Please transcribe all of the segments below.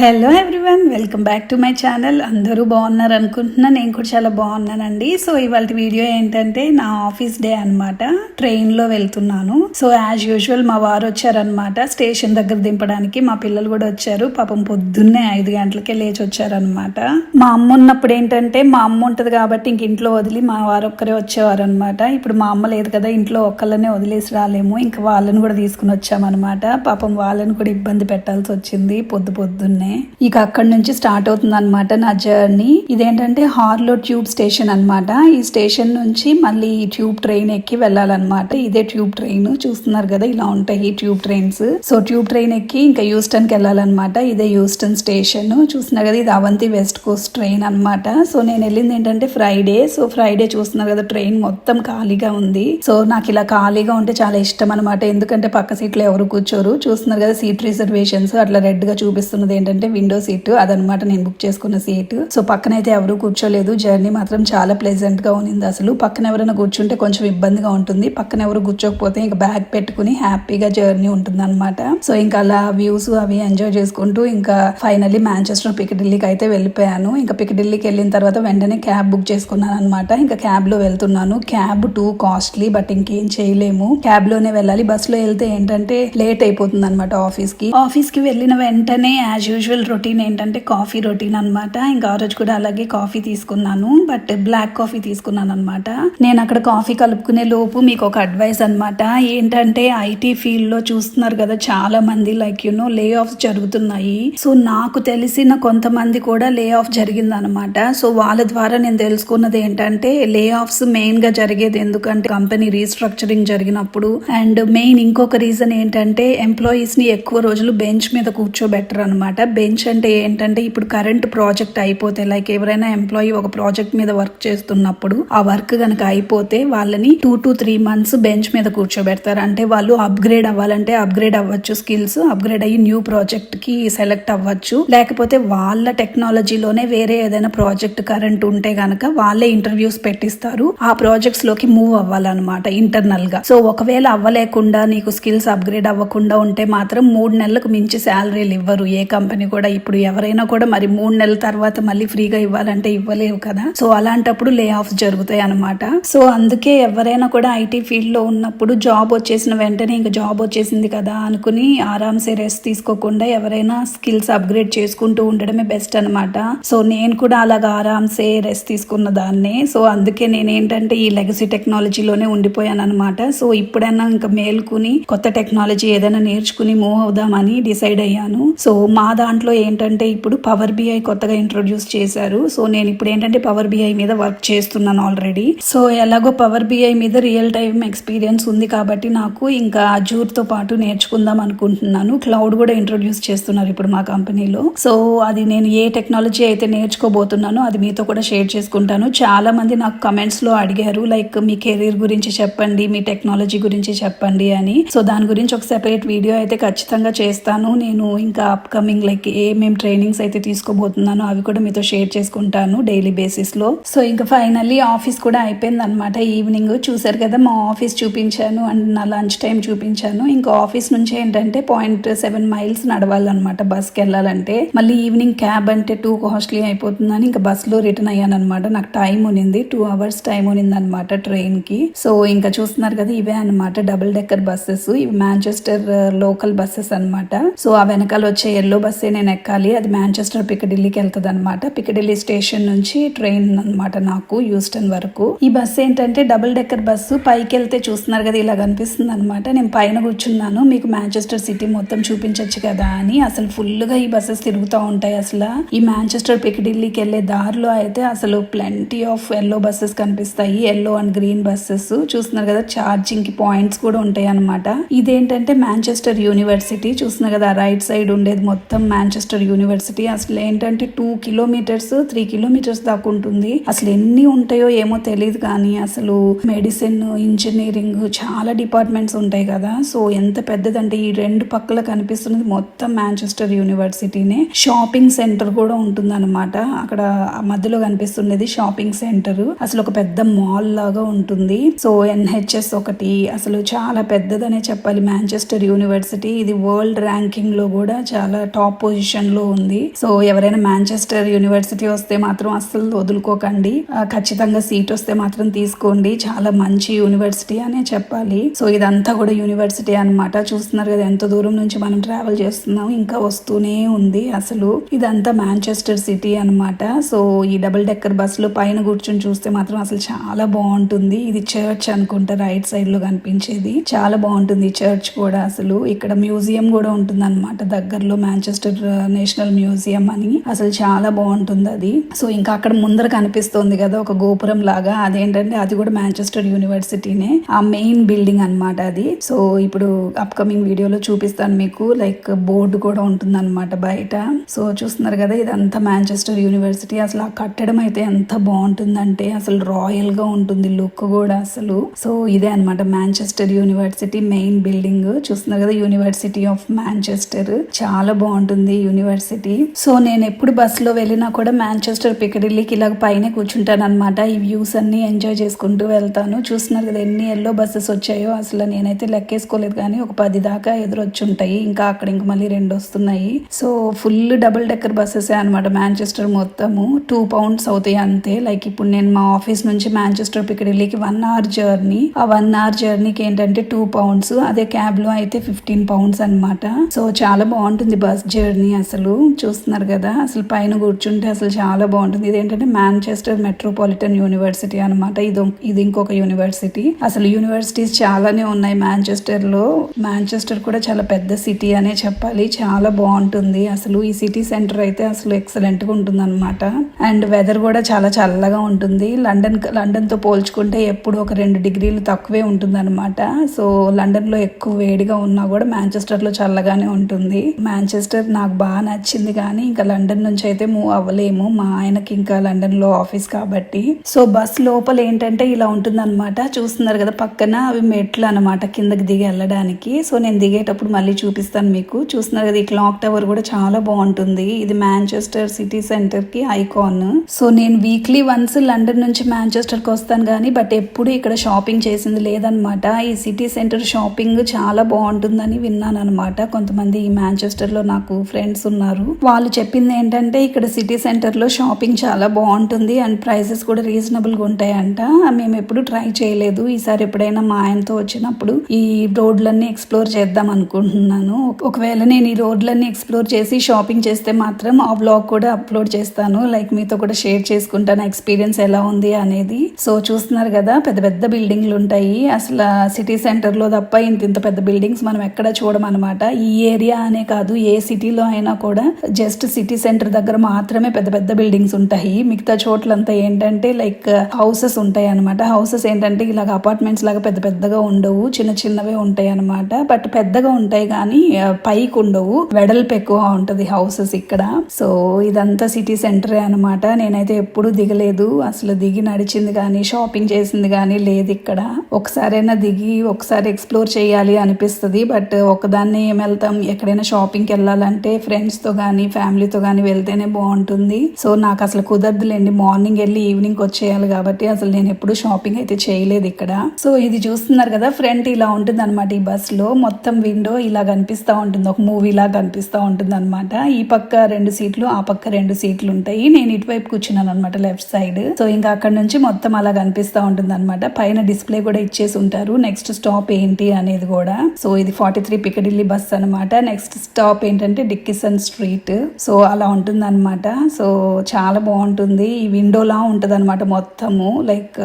Hello everyone welcome back to my channel అందరూ బాగున్నారు అనుకుంటున్నా నేను కూడా చాలా బాగున్నానండి. సో ఇవాళ వీడియో ఏంటంటే నా ఆఫీస్ డే అనమాట ట్రైన్లో వెళ్తున్నాను. సో యాజ్ యూజువల్ మా వారు వచ్చారనమాట స్టేషన్ దగ్గర దింపడానికి మా పిల్లలు కూడా వచ్చారు. పాపం పొద్దున్నే ఐదు గంటలకే లేచి వచ్చారనమాట మా అమ్మ ఉన్నప్పుడు ఏంటంటే మా అమ్మ ఉంటుంది కాబట్టి ఇంక ఇంట్లో వదిలి మా వారు ఒక్కరే వచ్చేవారు అనమాట ఇప్పుడు మా అమ్మ లేదు కదా ఇంట్లో ఒక్కళ్ళనే వదిలేసి రాలేము. ఇంకా వాళ్ళని కూడా తీసుకుని వచ్చామన్నమాట. పాపం వాళ్ళని కూడా ఇబ్బంది పెట్టాల్సి వచ్చింది పొద్దు పొద్దున్నే. ఇక అక్కడ నుంచి స్టార్ట్ అవుతుంది అనమాట నా జర్నీ. ఇదేంటంటే హార్లో ట్యూబ్ స్టేషన్ అన్నమాట. ఈ స్టేషన్ నుంచి మళ్ళీ ఈ ట్యూబ్ ట్రైన్ ఎక్కి వెళ్ళాలన్నమాట. ఇదే ట్యూబ్ ట్రైన్. చూస్తున్నారు కదా ఇలా ఉంటాయి ఈ tube trains. So tube train ఎక్కి ఇంకా యూస్టన్కి వెళ్ళాలన్నమాట. ఇదే యూస్టన్ స్టేషన్. చూస్తున్నారు కదా ఇది అవంతి వెస్ట్ కోస్ట్ ట్రైన్ అన్నమాట. సో నేను వెళ్ళింది ఏంటంటే ఫ్రైడే. సో ఫ్రైడే చూస్తున్నారు కదా ట్రైన్ మొత్తం ఖాళీగా ఉంది. సో నాకు ఇలా ఖాళీగా ఉంటే చాలా ఇష్టం అనమాట ఎందుకంటే పక్క సీట్లో ఎవరు కూర్చోరు. చూస్తున్నారు కదా సీట్ రిజర్వేషన్స్ అట్లా రెడ్గా చూపిస్తున్నది ఏంటంటే విండో సీట్ అదనమాట నేను బుక్ చేసుకున్న సీట్ సో పక్కన అయితే ఎవరు కూర్చోలేదు. జర్నీ మాత్రం చాలా ప్లెజెంట్గా ఉంది అసలు. పక్కన ఎవరైనా కూర్చుంటే కొంచెం ఇబ్బందిగా ఉంటుంది. పక్కన ఎవరు కూర్చోకపోతే ఇంకా బ్యాగ్ పెట్టుకుని హ్యాపీగా జర్నీ ఉంటుంది అనమాట సో ఇంకా అలా వ్యూస్ అవి ఎంజాయ్ చేసుకుంటూ ఇంకా ఫైనల్లీ మాంచెస్టర్ పికడిల్లీకి అయితే వెళ్ళిపోయాను. ఇంకా పికడిల్లీకి వెళ్ళిన తర్వాత వెంటనే క్యాబ్ బుక్ చేసుకున్నాను అనమాట ఇంకా క్యాబ్లో వెళ్తున్నాను. క్యాబ్ టూ కాస్ట్లీ బట్ ఇంకేం చేయలేము. క్యాబ్లోనే వెళ్ళాలి. బస్లో వెళ్తే ఏంటంటే లేట్ అయిపోతుంది అనమాట ఆఫీస్కి. ఆఫీస్కి వెళ్ళిన వెంటనే యాజ్ యూజువల్ రొటీన్ ఏంటంటే కాఫీ రొటీన్ అన్నమాట. ఇంకా ఆ రోజు కూడా అలాగే కాఫీ తీసుకున్నాను. బట్ బ్లాక్ కాఫీ తీసుకున్నాను అనమాట నేను అక్కడ కాఫీ కలుపుకునే లోపు మీకు ఒక అడ్వైస్ అన్నమాట. ఏంటంటే ఐటీ ఫీల్డ్లో చూస్తున్నారు కదా చాలా మంది like you know lay off జరుగుతున్నాయి. సో నాకు తెలిసిన కొంతమంది కూడా లే ఆఫ్ జరిగింది అనమాట సో వాళ్ళ ద్వారా నేను తెలుసుకున్నది ఏంటంటే లే ఆఫ్స్ మెయిన్గా జరిగేది ఎందుకంటే కంపెనీ రీస్ట్రక్చరింగ్ జరిగినప్పుడు. అండ్ మెయిన్ ఇంకొక రీజన్ ఏంటంటే ఎంప్లాయీస్ని ఎక్కువ రోజులు బెంచ్ మీద కూర్చోబెట్టరు అనమాట బెంచ్ అంటే ఏంటంటే ఇప్పుడు కరెంట్ ప్రాజెక్ట్ అయిపోతే లైక్ ఎవరైనా ఎంప్లాయీ ఒక ప్రాజెక్ట్ మీద వర్క్ చేస్తున్నప్పుడు ఆ వర్క్ గనక అయిపోతే వాళ్ళని two to three months bench మీద కూర్చోబెడతారు. అంటే వాళ్ళు అప్గ్రేడ్ అవ్వాలంటే అప్గ్రేడ్ అవ్వచ్చు స్కిల్స్ అప్గ్రేడ్ అయ్యి న్యూ ప్రాజెక్ట్కి సెలెక్ట్ అవ్వచ్చు. లేకపోతే వాళ్ళ టెక్నాలజీలోనే వేరే ఏదైనా ప్రాజెక్ట్ కరెంట్ ఉంటే గనక వాళ్ళే ఇంటర్వ్యూస్ పెట్టిస్తారు. ఆ ప్రాజెక్ట్స్లోకి మూవ్ అవ్వాలన్నమాట ఇంటర్నల్గా. సో ఒకవేళ అవ్వలేకుండా నీకు స్కిల్స్ అప్గ్రేడ్ అవ్వకుండా ఉంటే మాత్రం మూడు నెలలకు మించి శాలరీలు ఇవ్వరు ఏ కంపెనీ కూడా ఇప్పుడు ఎవరైనా కూడా మరి మూడు నెలల తర్వాత మళ్ళీ ఫ్రీగా ఇవ్వాలంటే ఇవ్వలేవు కదా. సో అలాంటప్పుడు లే ఆఫ్ జరుగుతాయి అనమాట సో అందుకే ఎవరైనా కూడా ఐటీ ఫీల్డ్లో ఉన్నప్పుడు జాబ్ వచ్చేసిన వెంటనే ఇంకా జాబ్ వచ్చేసింది కదా అనుకుని ఆరామ్సే రెస్ట్ తీసుకోకుండా ఎవరైనా స్కిల్స్ అప్గ్రేడ్ చేసుకుంటూ ఉండడమే బెస్ట్ అన్నమాట. సో నేను కూడా అలాగా ఆరామ్సే రెస్ట్ తీసుకున్న దాన్నే. సో అందుకే నేను ఏంటంటే ఈ లెగసీ టెక్నాలజీలోనే ఉండిపోయాను అనమాట సో ఇప్పుడైనా ఇంకా మేల్కుని కొత్త టెక్నాలజీ ఏదైనా నేర్చుకుని మూవ్ అవుదామని డిసైడ్ అయ్యాను. సో మా దాంట్లో ఏంటంటే ఇప్పుడు పవర్ బిఐ కొత్తగా ఇంట్రొడ్యూస్ చేశారు. సో నేను ఇప్పుడు ఏంటంటే పవర్ బిఐ మీద వర్క్ చేస్తున్నాను ఆల్రెడీ సో ఎలాగో పవర్ బిఐ మీద రియల్ టైం ఎక్స్పీరియన్స్ ఉంది కాబట్టి నాకు ఇంకా అజూర్తో పాటు నేర్చుకుందాం అనుకుంటున్నాను. క్లౌడ్ కూడా ఇంట్రొడ్యూస్ చేస్తున్నారు ఇప్పుడు మా కంపెనీలో సో అది నేను ఏ టెక్నాలజీ అయితే నేర్చుకోబోతున్నానో అది మీతో కూడా షేర్ చేసుకుంటాను. చాలా మంది నాకు కమెంట్స్లో అడిగారు లైక్ మీ కెరీర్ గురించి చెప్పండి మీ టెక్నాలజీ గురించి చెప్పండి అని. సో దాని గురించి ఒక సెపరేట్ వీడియో అయితే ఖచ్చితంగా చేస్తాను. నేను ఇంకా అప్కమింగ్ లైక్ ఏమేం ట్రైనింగ్స్ అయితే తీసుకోబోతున్నానో అవి కూడా మీతో షేర్ చేసుకుంటాను డైలీ బేసిస్లో. సో ఇంకా ఫైనల్లీ ఆఫీస్ కూడా అయిపోయింది అనమాట ఈవినింగ్ చూసారు కదా మా ఆఫీస్ చూపించాను అండ్ నా లంచ్ టైం చూపించాను. ఇంకా ఆఫీస్ నుంచి ఏంటంటే పాయింట్ సెవెన్ మైల్స్ నడవాలన్నమాట బస్కి వెళ్ళాలంటే. మళ్ళీ ఈవినింగ్ క్యాబ్ అంటే టూ కాస్ట్లీ అయిపోతుందని ఇంకా బస్లో రిటర్న్ అయ్యాను అనమాట నాకు టైం ఉనింది టూ అవర్స్ టైం ఉనింది అనమాట ట్రైన్కి. సో ఇంకా చూస్తున్నారు కదా ఇవే అనమాట డబుల్ డెక్కర్ బస్సెస్ ఇవి మాంచెస్టర్ లోకల్ బస్సెస్ అన్నమాట. సో ఆ వెనకాల వచ్చే ఎల్లో బస్సే నేను ఎక్కాలి అది మాంచెస్టర్ పికడిల్లీకి వెళ్తుంది అనమాట పికడిల్లీ స్టేషన్ నుంచి ట్రైన్ అన్నమాట నాకు యూస్టన్ వరకు. ఈ బస్సు ఏంటంటే డబుల్ డెక్కర్ బస్సు పైకి వెళ్తే చూస్తున్నారు కదా ఇలా కనిపిస్తుంది అనమాట నేను పైన కూర్చున్నాను మీకు మాంచెస్టర్ సిటీ మొత్తం చూపించొచ్చు కదా అని. అసలు ఫుల్గా ఈ బస్సెస్ తిరుగుతూ ఉంటాయి అసలు. ఈ మాంచెస్టర్ పికడిల్లీకి వెళ్ళే దారిలో అయితే అసలు ప్లెంటీ ఆఫ్ ఎల్లో బస్సెస్ కనిపిస్తాయి. Yellow and green buses. చూస్తున్నారు కదా ఛార్జింగ్కి పాయింట్స్ కూడా ఉంటాయి అనమాట ఇదేంటంటే మాంచెస్టర్ యూనివర్సిటీ. చూస్తున్నారు కదా రైట్ సైడ్ ఉండేది మొత్తం మాంచెస్టర్ యూనివర్సిటీ అసలు ఏంటంటే టూ కిలోమీటర్స్ త్రీ కిలోమీటర్స్ దాకా ఉంటుంది. అసలు ఎన్ని ఉంటాయో ఏమో తెలియదు కానీ అసలు మెడిసిన్ ఇంజనీరింగ్ చాలా డిపార్ట్మెంట్స్ ఉంటాయి కదా. సో ఎంత పెద్దదంటే ఈ రెండు పక్కల కనిపిస్తున్నది మొత్తం మాంచెస్టర్ యూనివర్సిటీనే షాపింగ్ సెంటర్ కూడా ఉంటుంది అనమాట అక్కడ మధ్యలో కనిపిస్తున్నది షాపింగ్ సెంటర్ అసలు ఒక పెద్ద మాల్ లాగా ఉంటుంది. సో ఎన్హెచ్ఎస్ ఒకటి అసలు చాలా పెద్దదనే చెప్పాలి. మాంచెస్టర్ యూనివర్సిటీ ఇది వరల్డ్ ర్యాంకింగ్లో కూడా చాలా టాప్ పొజిషన్లో ఉంది. సో ఎవరైనా మాంచెస్టర్ యూనివర్సిటీ వస్తే మాత్రం అస్సలు వదులుకోకండి. ఖచ్చితంగా సీట్ వస్తే మాత్రం తీసుకోండి. చాలా మంచి యూనివర్సిటీ అనే చెప్పాలి. సో ఇదంతా కూడా యూనివర్సిటీ అన్నమాట. చూస్తున్నారు కదా ఎంత దూరం నుంచి మనం ట్రావెల్ చేస్తున్నాం. ఇంకా వస్తూనే ఉంది అసలు. ఇదంతా మాంచెస్టర్ సిటీ అన్నమాట. సో ఈ డబుల్ డెక్కర్ బస్సులో లో పైన కూర్చొని చూస్తే మాత్రం అసలు చాలా బాగుంటుంది. ఇది చర్చ్ అనుకుంటా రైట్ సైడ్లో కనిపించేది. చాలా బాగుంటుంది చర్చ్ కూడా అసలు. ఇక్కడ మ్యూజియం కూడా ఉంటుంది అనమాట దగ్గరలో మాంచెస్టర్ నేషనల్ మ్యూజియం అని. అసలు చాలా బాగుంటుంది అది. సో ఇంకా అక్కడ ముందర కనిపిస్తుంది కదా ఒక గోపురం లాగా. అదేంటంటే అది కూడా మాంచెస్టర్ యూనివర్సిటీనే ఆ మెయిన్ బిల్డింగ్ అన్నమాట అది. సో ఇప్పుడు అప్కమింగ్ వీడియోలో చూపిస్తాను మీకు. లైక్ బోర్డు కూడా ఉంటుంది అనమాట బయట. సో చూస్తున్నారు కదా ఇదంతా మాంచెస్టర్ యూనివర్సిటీ అసలు ఆ కట్టడం అయితే ఎంత బాగుంటుందంటే అసలు రాయల్గా ఉంటుంది లుక్ కూడా అసలు. సో ఇదే అన్నమాట మాంచెస్టర్ యూనివర్సిటీ మెయిన్ బిల్డింగ్ చూస్తున్నారు కదా యూనివర్సిటీ ఆఫ్ మాంచెస్టర్ చాలా బాగుంటుంది. యూనివర్సిటీ. సో నేను ఎప్పుడు బస్సులో లో వెళ్ళినా కూడా మాంచెస్టర్ పికడిల్లీకి ఇలా పైన కూర్చుంటాను అనమాట ఈ వ్యూస్ అన్ని ఎంజాయ్ చేసుకుంటూ వెళ్తాను. చూస్తున్నారు కదా ఎన్ని ఎల్లో బస్సెస్ వచ్చాయో అసలు నేనైతే లెక్కేసుకోలేదు కానీ ఒక పది దాకా ఎదురొచ్చి ఉంటాయి ఇంకా అక్కడ ఇంక మళ్ళీ రెండు వస్తున్నాయి. So full double decker buses అనమాట మాంచెస్టర్ మొత్తము. టూ పౌండ్స్ అవుతాయి అంతే. లైక్ ఇప్పుడు నేను మా ఆఫీస్ నుంచి మాంచెస్టర్ పికడిల్లీకి వన్ అవర్ జర్నీ. ఆ వన్ అవర్ జర్నీకి ఏంటంటే టూ పౌండ్స్. అదే క్యాబ్లో అయితే ఫిఫ్టీన్ పౌండ్స్ అన్నమాట. సో చాలా బాగుంటుంది బస్ జర్నీ. అసలు చూస్తున్నారు కదా. అసలు పైన కూర్చుంటే అసలు చాలా బాగుంటుంది. ఇదేంటంటే మాంచెస్టర్ మెట్రోపాలిటన్ యూనివర్సిటీ అనమాట ఇది ఇది ఇంకొక యూనివర్సిటీ. అసలు యూనివర్సిటీస్ చాలానే ఉన్నాయి మాంచెస్టర్లో. మాంచెస్టర్ కూడా చాలా పెద్ద సిటీ అనే చెప్పాలి. చాలా బాగుంటుంది. అసలు ఈ సిటీ సెంటర్ అయితే అసలు ఎక్సలెంట్గా ఉంటుంది అనమాట అండ్ వెదర్ కూడా చాలా చల్లగా ఉంటుంది. లండన్ లండన్తో పోల్చుకుంటే ఎప్పుడు ఒక రెండు డిగ్రీలు తక్కువే ఉంటుంది అనమాట సో లండన్లో ఎక్కువ వేడిగా ఉన్నా కూడా మాంచెస్టర్లో చల్లగానే ఉంటుంది. మాంచెస్టర్ నాకు బాగా నచ్చింది కానీ ఇంకా లండన్ నుంచి అయితే మూవ్ అవ్వలేము. మా ఆయనకి ఇంకా లండన్లో ఆఫీస్ కాబట్టి. సో బస్ లోపల ఏంటంటే ఇలా ఉంటుంది అనమాట చూస్తున్నారు కదా పక్కన అవి మెట్లు అనమాట కిందకి దిగి వెళ్ళడానికి. సో నేను దిగేటప్పుడు మళ్ళీ చూపిస్తాను మీకు. చూస్తున్నారు కదా ఈ క్లాక్ టవర్ కూడా చాలా బాగుంటుంది. ఇది మాంచెస్టర్ సిటీ సెంటర్కి ఐకాన్ సో నేను వీక్లీ వన్స్ లండన్ నుంచి మాంచెస్టర్కి వస్తాను కానీ బట్ ఎప్పుడు ఇక్కడ షాపింగ్ చేసింది లేదనమాట ఈ సిటీ సెంటర్ షాపింగ్ చాలా బాగుంటుందని విన్నాను అనమాట కొంతమంది ఈ మాంచెస్టర్లో నాకు ఫ్రెండ్స్ ఉన్నారు. వాళ్ళు చెప్పింది ఏంటంటే ఇక్కడ సిటీ సెంటర్లో షాపింగ్ చాలా బాగుంటుంది అండ్ ప్రైసెస్ కూడా రీజనబుల్గా ఉంటాయంట. మేము ఎప్పుడు ట్రై చేయలేదు. ఈసారి ఎప్పుడైనా మా ఆయనతో వచ్చినప్పుడు ఈ రోడ్లన్నీ ఎక్స్ప్లోర్ చేద్దాం అనుకుంటున్నాను. ఒకవేళ నేను ఈ రోడ్లన్నీ ఎక్స్ప్లోర్ చేసి షాపింగ్ చేస్తే మాత్రం ఆ బ్లాగ్ కూడా అప్లోడ్ చేస్తాను. లైక్ మీతో కూడా షేర్ చేసుకుంటాను. ఎక్స్పీరియన్స్ ఎలా ఉంది అనేది. సో చూస్తున్నారు కదా పెద్ద పెద్ద బిల్డింగ్లు ఉంటాయి. అసలు సిటీ సెంటర్లో తప్ప ఇంత ఇంత పెద్ద బిల్డింగ్స్ మనం ఎక్కడ చూడమన్నమాట ఈ ఏరియా అనే కాదు ఏ సిటీలో అయినా కూడా జస్ట్ సిటీ సెంటర్ దగ్గర మాత్రమే పెద్ద పెద్ద బిల్డింగ్స్ ఉంటాయి. మిగతా చోట్లంతా ఏంటంటే లైక్ హౌసెస్ ఉంటాయి అనమాట హౌసెస్ ఏంటంటే ఇలాగ అపార్ట్మెంట్స్ లాగా పెద్ద పెద్దగా ఉండవు. చిన్న చిన్నవే ఉంటాయి అనమాట బట్ పెద్దగా ఉంటాయి కానీ పైకి ఉండవు. వెడల్పు ఎక్కువ ఉంటది హౌసెస్ ఇక్కడ. సో ఇదంతా సిటీ సెంటరే అనమాట నేనైతే ఎప్పుడు దిగలేదు. అసలు దిగి నడిచింది కానీ షాపింగ్ చేసింది కానీ లేదు ఇక్కడ. ఒకసారైనా దిగి ఒకసారి ఎక్స్ప్లోర్ చేయాలి అనిపిస్తుంది. బట్ ఒకదాన్ని ఏం వెళ్తాం? ఎక్కడైనా షాపింగ్కి వెళ్ళాలంటే ఫ్రెండ్స్తో కానీ ఫ్యామిలీతో కానీ వెళ్తేనే బాగుంటుంది. సో నాకు అసలు కుదరదులేండి. మార్నింగ్ వెళ్ళి ఈవినింగ్ వచ్చేయాలి కాబట్టి అసలు నేను ఎప్పుడు షాపింగ్ అయితే చేయలేదు ఇక్కడ. సో ఇది చూస్తున్నారు కదా ఫ్రంట్ ఇలా ఉంటుంది అనమాట ఈ బస్లో. మొత్తం విండో ఇలా కనిపిస్తా ఉంటుంది. ఒక మూవీ లా కనిపిస్తా ఉంటుంది అనమాట ఈ పక్క రెండు సీట్లు ఆ పక్క రెండు సీట్లు ఉంటాయి. నేను ఇటువైపు కూర్చున్నాను అనమాట లెఫ్ట్ సైడ్ సో ఇంకా అక్కడ నుంచి మొత్తం అలా కనిపిస్తా ఉంటుంది అనమాట పైన డిస్ప్లే కూడా ఇచ్చేసి ఉంటారు. నెక్స్ట్ స్టాప్ ఏంటి అనేది కూడా. సో ఇది ఫార్టీ త్రీ పికడిల్లీ బస్ అనమాట నెక్స్ట్ స్టాప్ ఏంటంటే కిసన్ స్ట్రీట్. సో అలా ఉంటుంది అనమాట సో చాలా బాగుంటుంది. ఈ విండోలా ఉంటుంది అనమాట మొత్తము. లైక్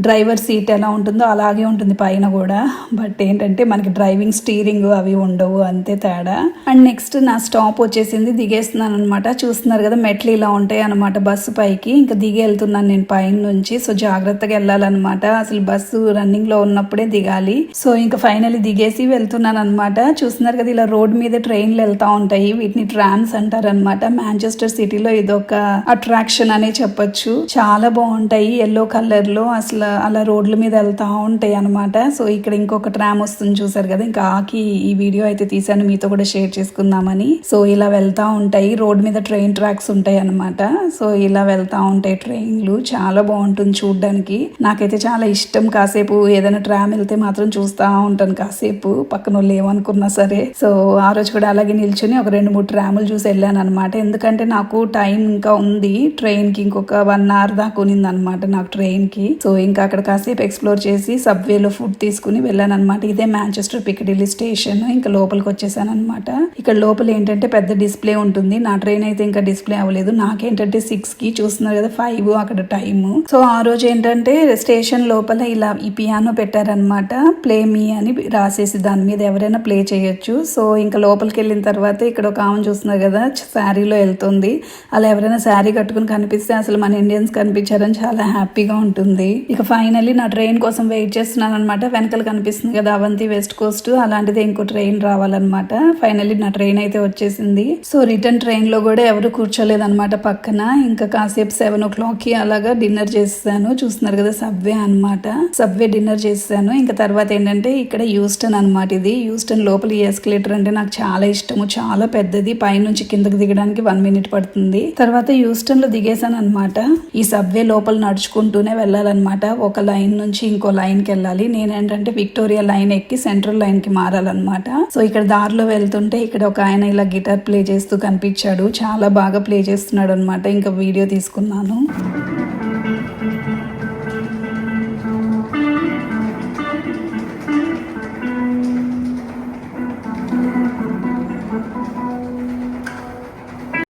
డ్రైవర్ సీట్ ఎలా ఉంటుందో అలాగే ఉంటుంది పైన కూడా. బట్ ఏంటంటే మనకి డ్రైవింగ్ స్టీరింగ్ అవి ఉండవు. అంతే తేడా. అండ్ నెక్స్ట్ నా స్టాప్ వచ్చేసింది. దిగేస్తున్నాను అనమాట చూస్తున్నారు కదా మెట్లు ఇలా ఉంటాయి అనమాట బస్సు పైకి. ఇంకా దిగి వెళ్తున్నాను నేను పైన నుంచి. సో జాగ్రత్తగా వెళ్ళాలన్నమాట. అసలు బస్సు రన్నింగ్లో ఉన్నప్పుడే దిగాలి. సో ఇంకా ఫైనల్లీ దిగేసి వెళ్తున్నాను అనమాట చూస్తున్నారు కదా ఇలా రోడ్ మీద ట్రైన్లు వెళ్తా ఉంటాయి. వీటిని ట్రామ్స్ అంటారనమాట మాంచెస్టర్ సిటీలో ఇదొక అట్రాక్షన్ అనే చెప్పొచ్చు. చాలా బాగుంటాయి. ఎల్లో కలర్లో అసలు అలా రోడ్ల మీద వెళ్తా ఉంటాయి అనమాట సో ఇక్కడ ఇంకొక ట్రామ్ వస్తుంది చూసారు కదా? ఇంకా ఆకి ఈ వీడియో అయితే తీసాను మీతో కూడా షేర్ చేసుకుందామని. సో ఇలా వెళ్తా ఉంటాయి. రోడ్ మీద ట్రైన్ ట్రాక్స్ ఉంటాయి అనమాట సో ఇలా వెళ్తా ఉంటాయి ట్రైన్లు. చాలా బాగుంటుంది చూడడానికి. నాకైతే చాలా ఇష్టం. కాసేపు ఏదైనా ట్రామ్ వెళ్తే మాత్రం చూస్తా ఉంటాను కాసేపు. పక్కన వాళ్ళు ఏమనుకున్నా సరే. సో ఆ రోజు కూడా అలాగే నిల్చొని ఒక రెండు మూడు ట్రాములు చూసి వెళ్ళాను అనమాట ఎందుకంటే నాకు టైం ఇంకా ఉంది. ట్రైన్కి ఇంకొక వన్ అవర్ దాకా ఉన్నింది అనమాట నాకు ట్రైన్కి సో ఇంకా అక్కడ కాసేపు ఎక్స్ప్లోర్ చేసి సబ్వేలో ఫుడ్ తీసుకుని వెళ్ళాను అనమాట ఇదే మాంచెస్టర్ పికడిల్లీ స్టేషన్. ఇంకా లోపలికి వచ్చేసాను అనమాట ఇక్కడ లోపల ఏంటంటే పెద్ద డిస్ప్లే ఉంటుంది. నా ట్రైన్ అయితే ఇంకా డిస్ప్లే అవ్వలేదు. నాకేంటంటే సిక్స్కి చూస్తున్నారు కదా ఫైవ్ అక్కడ టైం సో ఆ రోజు ఏంటంటే స్టేషన్ లోపల ఇలా ఈ పియానో పెట్టారనమాట ప్లే మీ అని రాసేసి దాని మీద ఎవరైనా ప్లే చేయొచ్చు. సో ఇంకా లోపలికి వెళ్ళిన తర్వాత ఇక్కడ ఒక ఆమె చూస్తున్నారు కదా శారీలో వెళ్తుంది. అలా ఎవరైనా శారీ కట్టుకుని కనిపిస్తే అసలు మన ఇండియన్స్ కనిపించారని చాలా హ్యాపీగా ఉంటుంది. ఇక ఫైనల్లీ నా ట్రైన్ కోసం వెయిట్ చేస్తున్నాను అనమాట వెనకాల కనిపిస్తుంది కదా అవంతి వెస్ట్ కోస్ట్ అలాంటిది ఇంకో ట్రైన్ రావాలన్నమాట. ఫైనల్లీ నా ట్రైన్ అయితే వచ్చేసింది. సో రిటర్న్ ట్రైన్లో కూడా ఎవరు కూర్చోలేదన్నమాట పక్కన. ఇంకా కాసేపు సెవెన్ ఓ క్లాక్కి అలాగా డిన్నర్ చేస్తాను. చూస్తున్నారు కదా సబ్వే అన్నమాట. సబ్వే డిన్నర్ చేస్తాను. ఇంకా తర్వాత ఏంటంటే ఇక్కడ యూస్టన్ అన్నమాట ఇది. యూస్టన్ లోపల ఈ ఎస్కలేటర్ అంటే నాకు చాలా ఇష్టము. చాలా పెద్దది పైనుంచి కిందకి దిగడానికి వన్ మినిట్ పడుతుంది. తర్వాత హ్యూస్టన్లో దిగేసాను అనమాట ఈ సబ్వే లోపల నడుచుకుంటూనే వెళ్ళాలన్నమాట. ఒక లైన్ నుంచి ఇంకో లైన్కి వెళ్ళాలి. నేనేంటంటే విక్టోరియా లైన్ ఎక్కి సెంట్రల్ లైన్కి మారాలన్నమాట. సో ఇక్కడ దారిలో వెళ్తుంటే ఇక్కడ ఒక ఆయన ఇలా గిటార్ ప్లే చేస్తూ కనిపించాడు. చాలా బాగా ప్లే చేస్తున్నాడు అనమాట ఇంకా వీడియో తీసుకున్నాను.